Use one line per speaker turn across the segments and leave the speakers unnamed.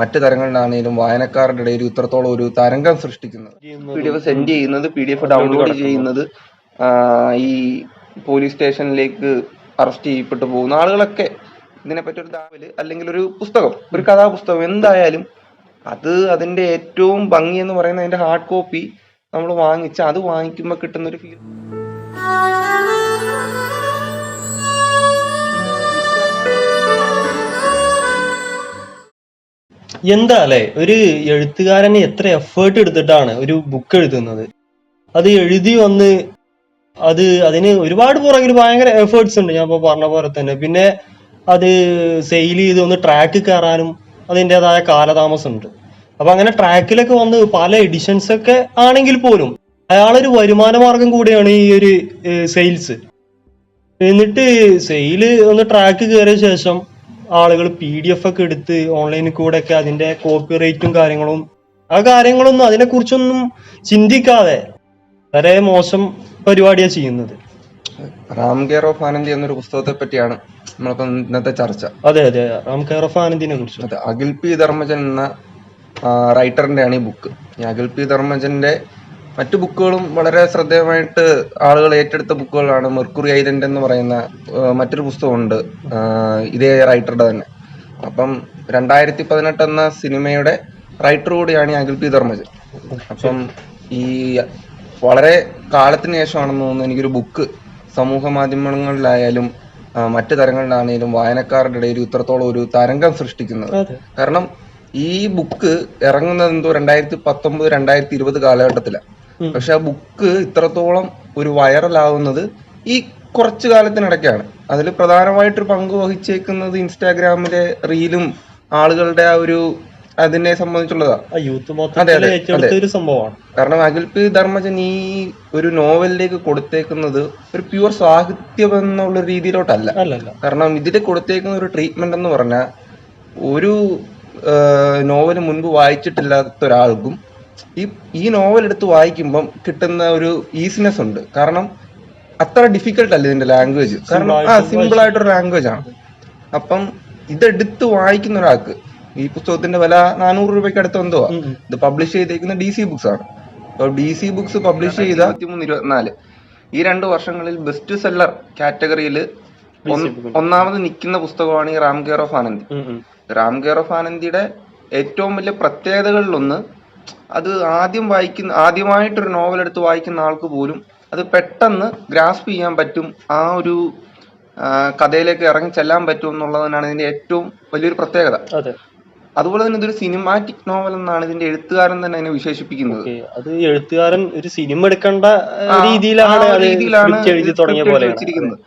മറ്റ് തരങ്ങളിലാണെങ്കിലും വായനക്കാരുടെ ഇടയിൽ ഇത്രത്തോളം ഒരു തരംഗം സൃഷ്ടിക്കുന്നത്. പി ഡി എഫ് സെൻഡ് ചെയ്യുന്നത് പി ഡി എഫ് ഡൗൺലോഡ് ചെയ്യുന്നത് ഈ പോലീസ് സ്റ്റേഷനിലേക്ക് അറസ്റ്റ് ചെയ്യപ്പെട്ടു പോകുന്ന ആളുകളൊക്കെ ഇതിനെപ്പറ്റി ഒരു ദാവൽ അല്ലെങ്കിൽ ഒരു പുസ്തകം ഒരു കഥാപുസ്തകം എന്തായാലും അത് അതിന്റെ ഏറ്റവും ഭംഗി എന്ന് പറയുന്ന അതിന്റെ ഹാർഡ് കോപ്പി നമ്മൾ വാങ്ങിച്ച അത് വാങ്ങിക്കുമ്പോൾ കിട്ടുന്ന ഒരു ഫീൽ
എന്താ അല്ലേ ഒരു എഴുത്തുകാരൻ എത്ര എഫേർട്ട് എടുത്തിട്ടാണ് ഒരു ബുക്ക് എഴുതുന്നത്? അത് എഴുതി വന്ന് അത് അതിന് ഒരുപാട് പുറകിൽ ഭയങ്കര എഫേർട്സ് ഉണ്ട്. ഞാൻ ഇപ്പൊ പറഞ്ഞ പോലെ തന്നെ. പിന്നെ അത് സെയിൽ ചെയ്ത് ഒന്ന് ട്രാക്ക് കയറാനും അതിന്റെതായ കാലതാമസം ഉണ്ട്. അപ്പൊ അങ്ങനെ ട്രാക്കിലൊക്കെ വന്ന് പല എഡിഷൻസ് ഒക്കെ ആണെങ്കിൽ പോലും അയാളൊരു വരുമാന മാർഗം കൂടിയാണ് ഈ ഒരു സെയിൽസ് എന്നിട്ട് സെയിൽ ഒന്ന് ട്രാക്ക് കയറിയ ശേഷം ആളുകൾ പി ഡി എഫ് ഒക്കെ എടുത്ത് ഓൺലൈനിൽ കൂടെ ഒക്കെ അതിന്റെ കോപ്പി റേറ്റും കാര്യങ്ങളും ആ കാര്യങ്ങളൊന്നും അതിനെ കുറിച്ചൊന്നും ചിന്തിക്കാതെ വളരെ മോശം പരിപാടിയാണ് ചെയ്യുന്നത്.
റാം കെയർ ഓഫ് ആനന്ദി എന്നൊരു പുസ്തകത്തെ പറ്റിയാണ് നമ്മളിപ്പം ഇന്നത്തെ ചർച്ച.
അതെ അതെ റാം കെയർ ഓഫ് ആനന്ദിനെ കുറിച്ച്.
അതെ അഖിൽ പി ധർമ്മജൻ എന്ന റൈറ്ററിന്റെ ആണ് ഈ ബുക്ക് ഈ അഖിൽ പി ധർമ്മജന്റെ മറ്റു ബുക്കുകളും വളരെ ശ്രദ്ധേയമായിട്ട് ആളുകൾ ഏറ്റെടുത്ത ബുക്കുകളാണ് മെർക്കുറി ഐലൻഡ് എന്ന് പറയുന്ന മറ്റൊരു പുസ്തകമുണ്ട്. ഇതേ റൈറ്ററുടെ തന്നെ. അപ്പം രണ്ടായിരത്തി പതിനെട്ട് എന്ന സിനിമയുടെ റൈറ്റർ കൂടിയാണ് ഈ അഖിൽ പി ധർമ്മജൻ. അപ്പം ഈ വളരെ കാലത്തിന് ശേഷമാണെന്ന് തോന്നുന്നു എനിക്കൊരു ബുക്ക് സമൂഹ മാധ്യമങ്ങളിലായാലും മറ്റു തരങ്ങളിലാണെങ്കിലും വായനക്കാരുടെ ഇടയിൽ ഇത്രത്തോളം ഒരു തരംഗം സൃഷ്ടിക്കുന്നത്. കാരണം ഈ ബുക്ക് ഇറങ്ങുന്നത് എന്തോ രണ്ടായിരത്തി പത്തൊമ്പത് രണ്ടായിരത്തി ഇരുപത് കാലഘട്ടത്തിലാണ്. പക്ഷെ ആ ബുക്ക് ഇത്രത്തോളം ഒരു വൈറലാവുന്നത് ഈ കുറച്ചു കാലത്തിനിടയ്ക്കാണ്. അതിൽ പ്രധാനമായിട്ടൊരു പങ്ക് വഹിച്ചേക്കുന്നത് ഇൻസ്റ്റാഗ്രാമിലെ റീലും ആളുകളുടെ ആ ഒരു അതിനെ സംബന്ധിച്ചുള്ളതാ.
ആ യൂത്ത്
അതെ,
മൊത്തത്തിൽ
അതെ,
ഒരു സംഭവമാണ്.
കാരണം അഖിൽ പി ധർമ്മജൻ ഈ ഒരു നോവലിലേക്ക് കൊടുത്തേക്കുന്നത് ഒരു പ്യുവർ സാഹിത്യം എന്നുള്ള രീതിയിലോട്ടല്ല കാരണം ഇതിൽ കൊടുത്തേക്കുന്ന ഒരു ട്രീറ്റ്മെന്റ് എന്ന് പറഞ്ഞാൽ ഒരു നോവൽ മുൻപ് വായിച്ചിട്ടില്ലാത്ത ഒരാൾക്കും ഈ ഈ നോവൽ എടുത്ത് വായിക്കുമ്പം കിട്ടുന്ന ഒരു ഈസിനെസ് ഉണ്ട്. കാരണം അത്ര ഡിഫിക്കൽട്ട് അല്ല ഇതിന്റെ ലാംഗ്വേജ് കാരണം ആ സിമ്പിൾ ആയിട്ടൊരു ലാംഗ്വേജ് ആണ്. അപ്പം ഇതെടുത്ത് വായിക്കുന്ന ഒരാൾക്ക് ഈ പുസ്തകത്തിന്റെ വില നാനൂറ് രൂപയ്ക്ക് അടുത്ത് എന്തോ. ഇത് പബ്ലിഷ് ചെയ്തേക്കുന്ന ഡി സി ബുക്സ് ആണ്. അപ്പോൾ ഡി സി ബുക്സ് പബ്ലിഷ് ചെയ്ത ഇരുപത്തിമൂന്ന് ഇരുപത്തിനാല്. ഈ രണ്ട് വർഷങ്ങളിൽ ബെസ്റ്റ് സെല്ലർ കാറ്റഗറിയിൽ ഒന്നാമത് നിൽക്കുന്ന പുസ്തകമാണ് ഈ Ram care of Anandi. Ram care of ആനന്ദിയുടെ ഏറ്റവും വലിയ പ്രത്യേകതകളിലൊന്ന് അത് ആദ്യം വായിക്കുന്ന ആദ്യമായിട്ടൊരു നോവൽ എടുത്ത് വായിക്കുന്ന ആൾക്ക് പോലും അത് പെട്ടെന്ന് ഗ്രാസ്പ് ചെയ്യാൻ പറ്റും ആ ഒരു കഥയിലേക്ക് ഇറങ്ങി ചെല്ലാൻ പറ്റും എന്നുള്ളതിനാണ് ഇതിന്റെ ഏറ്റവും വലിയൊരു പ്രത്യേകത.
അതെ.
അതുപോലെ തന്നെ ഇതൊരു സിനിമാറ്റിക് നോവൽ എന്നാണ് ഇതിന്റെ എഴുത്തുകാരൻ തന്നെ അതിനെ വിശേഷിപ്പിക്കുന്നത്.
അത് എഴുത്തുകാരൻ ഒരു സിനിമ എടുക്കേണ്ട രീതിയിലാണ്
രീതിയിലാണ്
എഴുതി തുടങ്ങിയ പോലെ
വെച്ചിരിക്കുന്നത്.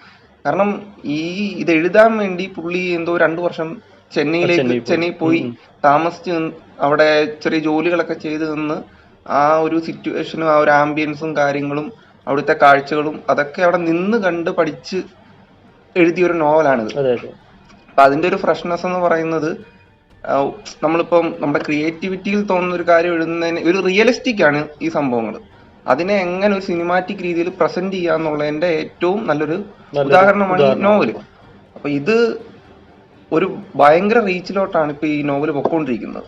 കാരണം ഈ ഇത് എഴുതാൻ വേണ്ടി പുള്ളി എന്തോ രണ്ടു വർഷം ചെന്നൈയിലേക്ക്
ചെന്നൈ പോയി.
താമസിച്ച് അവിടെ ചെറിയ ജോലികളൊക്കെ ചെയ്ത് നിന്ന് ആ ഒരു സിറ്റുവേഷനും ആ ഒരു ആംബിയൻസും കാര്യങ്ങളും അവിടുത്തെ കാഴ്ചകളും അതൊക്കെ അവിടെ നിന്ന് കണ്ട് പഠിച്ച് എഴുതിയ ഒരു നോവലാണിത് അപ്പൊ അതിന്റെ ഒരു ഫ്രഷ്നെസ് എന്ന് പറയുന്നത് നമ്മളിപ്പം നമ്മുടെ ക്രിയേറ്റിവിറ്റിയിൽ തോന്നുന്ന ഒരു കാര്യം എഴുതുന്നതിന് ഒരു റിയലിസ്റ്റിക് ആണ് ഈ സംഭവങ്ങൾ അതിനെ എങ്ങനെ ഒരു സിനിമാറ്റിക് രീതിയിൽ പ്രസന്റ് ചെയ്യാന്നുള്ളതിന്റെ ഏറ്റവും നല്ലൊരു ഉദാഹരണമാണ് ഈ. നോവൽ അപ്പൊ ഇത് ഒരു ഭയങ്കര റീച്ചിലോട്ടാണ് ഇപ്പൊ ഈ നോവൽ പൊക്കോണ്ടിരിക്കുന്നത്.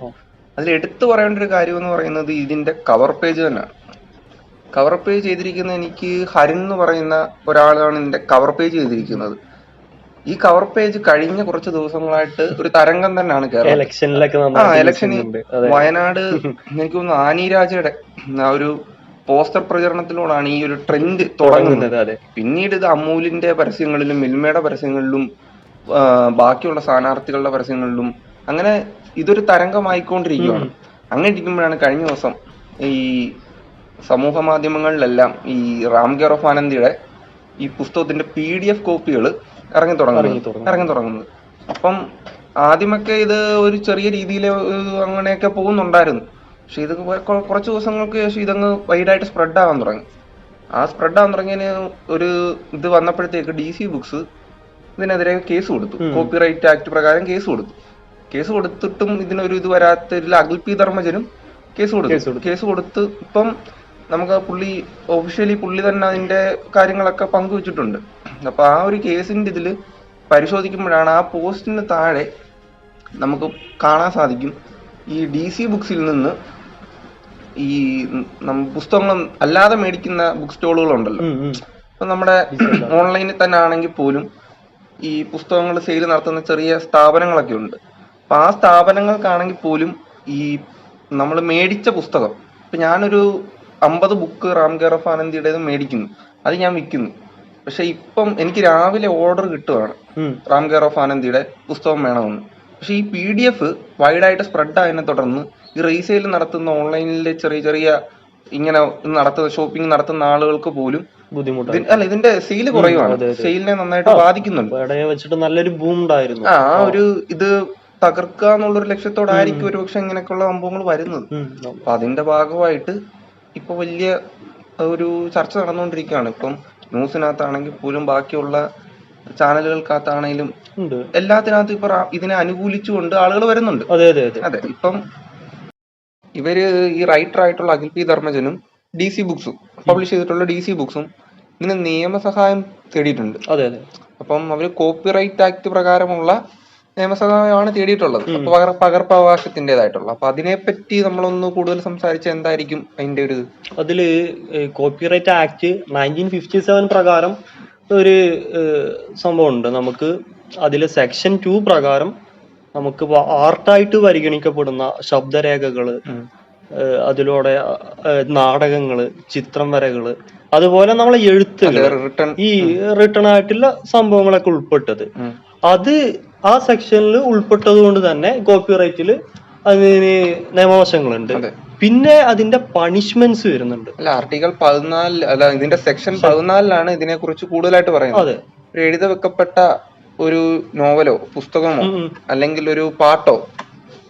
അതിൽ എടുത്തു പറയേണ്ട ഒരു കാര്യം എന്ന് പറയുന്നത് ഇതിന്റെ കവർ പേജ് തന്നെയാണ്. കവർ പേജ് ചെയ്തിരിക്കുന്ന എനിക്ക് ഹരിൻ എന്ന് പറയുന്ന ഒരാളാണ് ഇതിന്റെ കവർ പേജ് ചെയ്തിരിക്കുന്നത്. ഈ കവർ പേജ് കഴിഞ്ഞ കുറച്ച് ദിവസങ്ങളായിട്ട് ഒരു തരംഗം തന്നെയാണ് കേരളം. ആ വയനാട് എനിക്ക് തോന്നുന്നു ആനി രാജയുടെ ആ ഒരു പോസ്റ്റർ പ്രചരണത്തിലൂടെയാണ് ഈ ഒരു ട്രെൻഡ് തുടങ്ങുന്നത്. പിന്നീട് ഇത് അമൂലിന്റെ പരസ്യങ്ങളിലും മിൽമയുടെ പരസ്യങ്ങളിലും ബാക്കിയുള്ള സ്ഥാനാർത്ഥികളുടെ പരസ്യങ്ങളിലും അങ്ങനെ ഇതൊരു തരംഗമായിക്കൊണ്ടിരിക്കുകയാണ്. അങ്ങനെ ഇരിക്കുമ്പോഴാണ് കഴിഞ്ഞ ദിവസം ഈ സമൂഹ മാധ്യമങ്ങളിലെല്ലാം ഈ റാം ഗെറോഫ് ആനന്ദിയുടെ ഈ പുസ്തകത്തിന്റെ പി ഡി എഫ് കോപ്പികൾ ഇറങ്ങി തുടങ്ങുന്നത്. ഇറങ്ങി തുടങ്ങുന്നത്. അപ്പം ആദ്യമൊക്കെ ഇത് ഒരു ചെറിയ രീതിയിൽ അങ്ങനെയൊക്കെ പോകുന്നുണ്ടായിരുന്നു. പക്ഷെ ഇത് കുറച്ച് ദിവസങ്ങൾക്ക് ശേഷം ഇതങ്ങ് വൈഡായിട്ട് സ്പ്രെഡ് ആവാൻ തുടങ്ങി. ആ സ്പ്രെഡ് ആവാൻ തുടങ്ങിയതിന് ഒരു ഇത് വന്നപ്പോഴത്തേക്ക് ഡി സി ബുക്സ് ഇതിനെതിരെ കേസ് കൊടുത്തു. കോപ്പിറൈറ്റ് ആക്ട് പ്രകാരം കേസ് കൊടുത്തു. കേസ് കൊടുത്തിട്ടും ഇതിനൊരു ഇത് വരാത്തതിൽ അഖിൽ പി ധർമ്മജനും കേസ് കൊടുത്തു. കേസ് കൊടുത്ത്. ഇപ്പം നമുക്ക് പുള്ളി ഒഫീഷ്യലി പുള്ളി തന്നെ അതിന്റെ കാര്യങ്ങളൊക്കെ പങ്കുവച്ചിട്ടുണ്ട്. അപ്പൊ ആ ഒരു കേസിന്റെ ഇതിൽ പരിശോധിക്കുമ്പോഴാണ് ആ പോസ്റ്റിന് താഴെ നമുക്ക് കാണാൻ സാധിക്കും. ഈ ഡി സി ബുക്സിൽ നിന്ന് ഈ പുസ്തകങ്ങളും പുസ്തകങ്ങൾ അല്ലാതെ മേടിക്കുന്ന ബുക്ക് സ്റ്റോളുകളുണ്ടല്ലോ. ഇപ്പൊ നമ്മുടെ ഓൺലൈനിൽ തന്നെ ആണെങ്കിൽ പോലും ഈ പുസ്തകങ്ങൾ സെയിൽ നടത്തുന്ന ചെറിയ സ്ഥാപനങ്ങളൊക്കെ ഉണ്ട്. അപ്പൊ ആ സ്ഥാപനങ്ങൾക്കാണെങ്കിൽ പോലും ഈ നമ്മൾ മേടിച്ച പുസ്തകം ഇപ്പൊ ഞാനൊരു അമ്പത് ബുക്ക് റാം കെയർ ഓഫ് ആനന്ദിയുടേത് മേടിക്കുന്നു അത് ഞാൻ വിൽക്കുന്നു. പക്ഷെ ഇപ്പം എനിക്ക് രാവിലെ ഓർഡർ കിട്ടുവാണ്. റാം കെയർ ഓഫ് ആനന്ദിയുടെ പുസ്തകം വേണമെന്ന്. പക്ഷെ ഈ പി ഡി എഫ് വൈഡായിട്ട് സ്പ്രെഡ് ആയതിനെ തുടർന്ന് ഈ റീസെയിൽ നടത്തുന്ന ഓൺലൈനിലെ ചെറിയ ചെറിയ ഇങ്ങനെ നടത്തുന്ന ഷോപ്പിംഗ് നടത്തുന്ന ആളുകൾക്ക് പോലും ബുദ്ധിമുട്ട് അല്ല ഇതിന്റെ സെയിൽ കുറയുവാണ്. സെയിലിനെ നന്നായിട്ട് ബാധിക്കുന്നുണ്ട്.
വെച്ചിട്ട് നല്ലൊരു ബൂം ഉണ്ടായിരുന്നു.
ആ ഒരു ഇത് തകർക്കുക എന്നുള്ളൊരു ലക്ഷ്യത്തോടായിരിക്കും ഒരു പക്ഷെ ഇങ്ങനെയൊക്കെയുള്ള സംഭവങ്ങൾ വരുന്നത്. അപ്പൊ അതിന്റെ ഭാഗമായിട്ട് ഇപ്പൊ വലിയ ഒരു ചർച്ച നടന്നുകൊണ്ടിരിക്കുകയാണ്. ഇപ്പം ന്യൂസിനകത്താണെങ്കിൽ പോലും ബാക്കിയുള്ള ചാനലുകൾക്കകത്താണെങ്കിലും എല്ലാത്തിനകത്തും ഇപ്പൊ ഇതിനെ അനുകൂലിച്ചുകൊണ്ട് ആളുകൾ വരുന്നുണ്ട്.
അതെ അതെ അതെ.
അതെ ഇപ്പം ഇവർ ഈ റൈറ്റർ ആയിട്ടുള്ള അഖിൽ പി ധർമ്മജനും ഡി സി ബുക്സും പബ്ലിഷ് ചെയ്തിട്ടുള്ള ഡി സി ബുക്സും ഇതിന് നിയമസഹായം തേടിയിട്ടുണ്ട്.
അതെ അതെ.
അപ്പം അവർ കോപ്പിറൈറ്റ് ആക്ട് പ്രകാരമുള്ള നിയമസഹായമാണ് തേടിയിട്ടുള്ളത്. അപ്പൊ പകർ- പകർപ്പവകാശത്തിന്റേതായിട്ടുള്ള അപ്പൊ അതിനെപ്പറ്റി നമ്മളൊന്ന് കൂടുതൽ സംസാരിച്ച എന്തായിരിക്കും അതിന്റെ ഒരു?
അതിൽ copyright act nineteen fifty seven പ്രകാരം ഒരു സംഭവം ഉണ്ട് നമുക്ക് അതിൽ സെക്ഷൻ ടു പ്രകാരം നമുക്ക് ആർട്ടായിട്ട് പരിഗണിക്കപ്പെടുന്ന ശബ്ദരേഖകൾ അതിലൂടെ നാടകങ്ങൾ നാടകങ്ങൾ ചിത്രം വരകൾ അതുപോലെ നമ്മളെ എഴുത്തുകൾ ഈ റിട്ടേൺ ആയിട്ടുള്ള സംഭവങ്ങളൊക്കെ ഉൾപ്പെട്ടത്. അത് ആ സെക്ഷനിൽ ഉൾപ്പെട്ടത് കൊണ്ട് തന്നെ കോപ്പിറൈറ്റിൽ അതിന് നിയമവശങ്ങളുണ്ട്. പിന്നെ അതിന്റെ പണിഷ്മെന്റ്സ് വരുന്നുണ്ട്.
അല്ല ആർട്ടിക്കൽ പതിനാല് അല്ല ഇതിന്റെ സെക്ഷൻ പതിനാലിലാണ് ഇതിനെ കുറിച്ച് കൂടുതലായിട്ട് പറയുന്നത്.
അതെ.
ഒരു എഴുതി വെക്കപ്പെട്ട ഒരു നോവലോ പുസ്തകമോ. അല്ലെങ്കിൽ ഒരു പാട്ടോ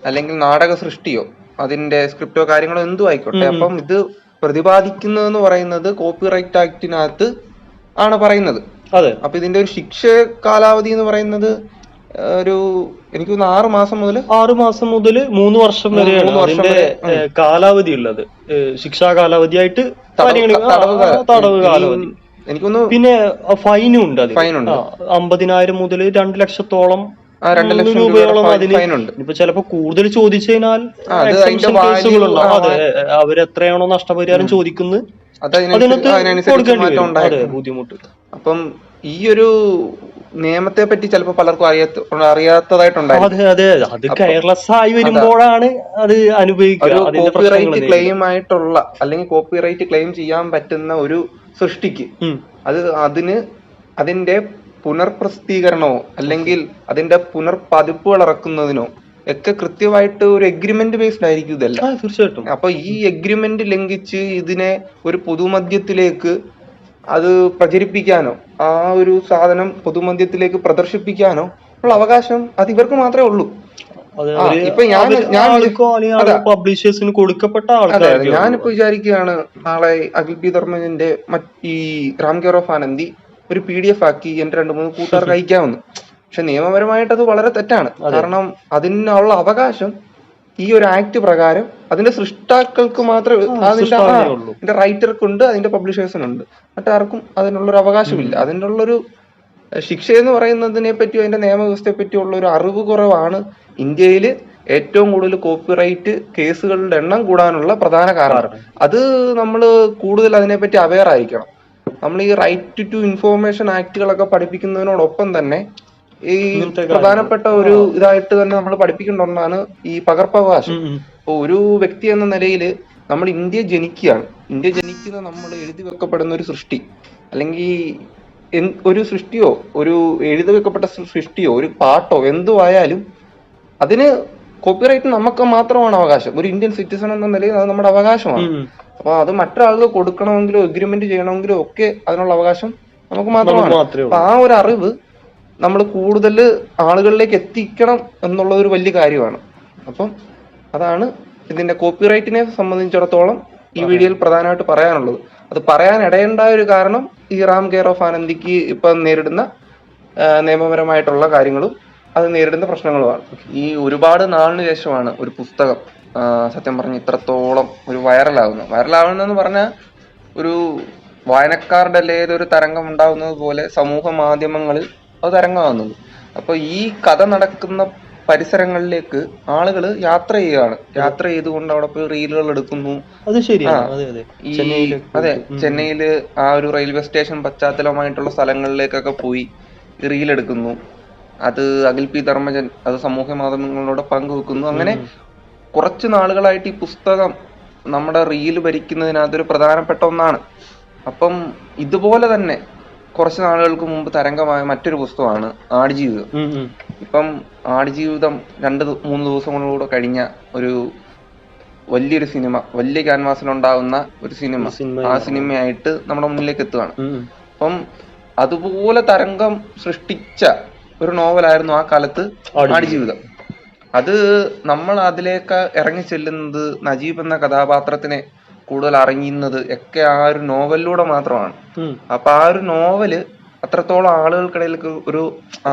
അല്ലെങ്കിൽ നാടക സൃഷ്ടിയോ അതിന്റെ സ്ക്രിപ്റ്റോ കാര്യങ്ങളോ എന്തും ആയിക്കോട്ടെ. അപ്പം ഇത് പ്രതിപാദിക്കുന്നതെന്ന് പറയുന്നത് കോപ്പിറൈറ്റ് ആക്ടിനകത്ത് ആണ് പറയുന്നത്.
അതെ.
അപ്പൊ ഇതിന്റെ ഒരു ശിക്ഷ കാലാവധി എന്ന് പറയുന്നത് ഒരു എനിക്ക് തോന്നുന്നു ആറ് മാസം മുതൽ
ആറ് മാസം മുതൽ മൂന്ന് വർഷം വരെയാണ്
മൂന്ന് വർഷം
അതിന്റെ
വരെ,
ഏഹ്, കാലാവധി ഉള്ളത് ഏഹ്, ശിക്ഷാ കാലാവധിയായിട്ട്
തടവ്
പരിഗണിക്കുക.
തടവ്
ആ, തടവ് കാലാവധി.
എനിക്കൊന്ന്
പിന്നെ ഫൈനും ഉണ്ട് ഫൈനുണ്ട്.
Fine ഉണ്ട്.
അമ്പതിനായിരം മുതൽ രണ്ട് ലക്ഷത്തോളം
ആ, രണ്ട് ലക്ഷം
രൂപയോളം
രൂപയുടെ fine-
അതിന്
fine ഉണ്ട്.
ഇപ്പൊ ചിലപ്പോ കൂടുതൽ ചോദിച്ചു കഴിഞ്ഞാൽ
ആ, അത് അതിന്റെ
exemption
value,
കേസുകളുണ്ട്.
ആ,
അതെ അവരെത്രയാണോ നഷ്ടപരിഹാരം ചോദിക്കുന്നത്
അത് അതിനനുസരിച്ച്
അതിനകത്ത്
അതിനനുസരിച്ച്
കൊടുക്കേണ്ടി
മാറ്റം
വരും അതെ ബുദ്ധിമുട്ട്.
അപ്പം ഈ ഒരു നിയമത്തെ പറ്റി ചിലപ്പോൾ പലർക്കും അറിയാത്ത അറിയാത്തതായിട്ടുണ്ടായിരുന്നു.
അതെ അതെ. അത് കെയർലെസ് ആയി വരുമ്പോഴാണ് അത് അനുഭവിക്കുക.
ക്ലെയിം ആയിട്ടുള്ള അല്ലെങ്കിൽ കോപ്പിറൈറ്റ് ക്ലെയിം ചെയ്യാൻ പറ്റുന്ന ഒരു സൃഷ്ടിക്ക്. അത് അതിന് അതിന്റെ പുനർപ്രസിദ്ധീകരണമോ അല്ലെങ്കിൽ അതിന്റെ പുനർപതിപ്പുകൾ ഇറക്കുന്നതിനോ ഒക്കെ കൃത്യമായിട്ട് ഒരു എഗ്രിമെന്റ് ബേസ്ഡ് ആയിരിക്കും ഇതെല്ലാം.
തീർച്ചയായിട്ടും.
അപ്പൊ ഈ എഗ്രിമെന്റ് ലംഘിച്ച് ഇതിനെ ഒരു പൊതുമധ്യത്തിലേക്ക് അത് പ്രചരിപ്പിക്കാനോ ആ ഒരു സാധനം പൊതുമധ്യത്തിലേക്ക് പ്രദർശിപ്പിക്കാനോ ഉള്ള അവകാശം അത് ഇവർക്ക് മാത്രമേ ഉള്ളൂ. ഇപ്പൊ ഞാൻ- ഞാൻ-
പബ്ലിഷേഴ്സിന് കൊടുക്കപ്പെട്ട
അതെ ഞാനിപ്പോ വിചാരിക്കുകയാണ് നാളെ അഖിൽ പി ധർമ്മജന്റെ ഈ റാം കെയർ ഓഫ് ആനന്ദി ഒരു പി ഡി എഫ് ആക്കി എന്റെ രണ്ട് മൂന്ന് കൂട്ടുകാർക്ക് അയക്കാമെന്ന്. പക്ഷെ നിയമപരമായിട്ട് അത് വളരെ തെറ്റാണ്. കാരണം അതിനുള്ള അവകാശം ഈ ഒരു ആക്ട് പ്രകാരം അതിന്റെ സൃഷ്ടാക്കൾക്ക് മാത്രമേ അതിന്റെ അതിന്റെ റൈറ്റർക്കുണ്ട് അതിന്റെ പബ്ലിഷേഴ്സിനുണ്ട്. മറ്റാർക്കും അതിനുള്ളൊരു അവകാശമില്ല. അതിനുള്ളൊരു ശിക്ഷ എന്ന് പറയുന്നതിനെ പറ്റി അതിന്റെ നിയമവ്യവസ്ഥയെ പറ്റിയുള്ള ഒരു അറിവ് കുറവാണ് ഇന്ത്യയിൽ ഏറ്റവും കൂടുതൽ കോപ്പിറൈറ്റ് കേസുകളുടെ എണ്ണം കൂടാനുള്ള പ്രധാന കാരണം. അത് നമ്മൾ കൂടുതൽ അതിനെപ്പറ്റി അവെയർ ആയിരിക്കണം. നമ്മൾ ഈ റൈറ്റ് ടു ഇൻഫോർമേഷൻ ആക്ടുകളൊക്കെ പഠിപ്പിക്കുന്നതിനോടൊപ്പം തന്നെ ഈ പ്രധാനപ്പെട്ട ഒരു ഇതായിട്ട് തന്നെ നമ്മൾ പഠിപ്പിക്കേണ്ട ഒന്നാണ് ഈ പകർപ്പവകാശം. ഒരു വ്യക്തി എന്ന നിലയിൽ നമ്മൾ ഇന്ത്യ ജനിക്കുകയാണ്. ഇന്ത്യ ജനിക്കുന്ന നമ്മൾ എഴുതി വെക്കപ്പെടുന്ന ഒരു സൃഷ്ടി അല്ലെങ്കിൽ ഒരു സൃഷ്ടിയോ ഒരു എഴുതി വെക്കപ്പെട്ട സൃഷ്ടിയോ ഒരു പാട്ടോ എന്തു ആയാലും അതിന് കോപ്പിറൈറ്റ് നമുക്ക് മാത്രമാണ് അവകാശം. ഒരു ഇന്ത്യൻ സിറ്റിസൺ എന്ന നിലയിൽ അത് നമ്മുടെ അവകാശമാണ്. അപ്പൊ അത് മറ്റൊരാൾക്ക് കൊടുക്കണമെങ്കിലോ എഗ്രിമെന്റ് ചെയ്യണമെങ്കിലോ ഒക്കെ അതിനുള്ള അവകാശം നമുക്ക് മാത്രമാണ്. അപ്പൊ ആ ഒരു അറിവ് നമ്മൾ കൂടുതൽ ആളുകളിലേക്ക് എത്തിക്കണം എന്നുള്ള ഒരു വലിയ കാര്യമാണ്. അപ്പം അതാണ് ഇതിന്റെ കോപ്പിറൈറ്റിനെ സംബന്ധിച്ചിടത്തോളം ഈ വീഡിയോയിൽ പ്രധാനമായിട്ട് പറയാനുള്ളത്. അത് പറയാൻ ഇടയുണ്ടായ ഒരു കാരണം ഈ റാം കെയർ ഓഫ് ആനന്ദിക്ക് ഇപ്പൊ നേരിടുന്ന നിയമപരമായിട്ടുള്ള കാര്യങ്ങളും അത് നേരിടുന്ന പ്രശ്നങ്ങളുമാണ്. ഈ ഒരുപാട് നാളിന് ശേഷമാണ് ഒരു പുസ്തകം സത്യം പറഞ്ഞ ഇത്രത്തോളം ഒരു വൈറലാകുന്നത് വൈറലാവുന്നതെന്ന് പറഞ്ഞാൽ ഒരു വായനക്കാരുടെ ഏതൊരു തരംഗം ഉണ്ടാകുന്നത് പോലെ സമൂഹ മാധ്യമങ്ങളിൽ അത് തരംഗമാകുന്നത്. അപ്പൊ ഈ കഥ നടക്കുന്ന പരിസരങ്ങളിലേക്ക് ആളുകൾ യാത്ര ചെയ്യുകയാണ്. യാത്ര ചെയ്തുകൊണ്ട് അവിടെ പോയി റീലുകൾ എടുക്കുന്നു.
അത് ശരിയാണ്. അതെ.
ചെന്നൈയിൽ ആ ഒരു റെയിൽവേ സ്റ്റേഷൻ പശ്ചാത്തലമായിട്ടുള്ള സ്ഥലങ്ങളിലേക്കൊക്കെ പോയി റീൽ എടുക്കുന്നു. അത് അഖിൽ പി ധർമ്മജൻ അത് സമൂഹ മാധ്യമങ്ങളോട് പങ്കുവെക്കുന്നു. അങ്ങനെ കുറച്ച് നാളുകളായിട്ട് ഈ പുസ്തകം നമ്മുടെ റീൽ ഭരിക്കുന്നതിനകത്തൊരു പ്രധാനപ്പെട്ട ഒന്നാണ്. അപ്പം ഇതുപോലെ തന്നെ കുറച്ച് നാളുകൾക്ക് മുമ്പ് തരംഗമായ മറ്റൊരു പുസ്തകമാണ് ആടുജീവിതം. ഇപ്പം ആടുജീവിതം രണ്ട് മൂന്ന് ദിവസങ്ങളിലൂടെ കഴിഞ്ഞ ഒരു വലിയൊരു സിനിമ വലിയ ക്യാൻവാസിലുണ്ടാകുന്ന ഒരു സിനിമ ആ സിനിമയായിട്ട് നമ്മുടെ മുന്നിലേക്ക് എത്തുകയാണ്. അപ്പം അതുപോലെ തരംഗം സൃഷ്ടിച്ച ഒരു നോവലായിരുന്നു ആ കാലത്ത്.
ആടുജീവിതം
അത് നമ്മൾ അതിലേക്ക് ഇറങ്ങി ചെല്ലുന്നത് നജീബ് എന്ന കഥാപാത്രത്തിനെ കൂടുതൽ അറിയുന്നത് ഒക്കെ ആ ഒരു നോവലിലൂടെ മാത്രമാണ്. അപ്പൊ ആ ഒരു നോവൽ അത്രത്തോളം ആളുകൾക്കിടയിലേക്ക് ഒരു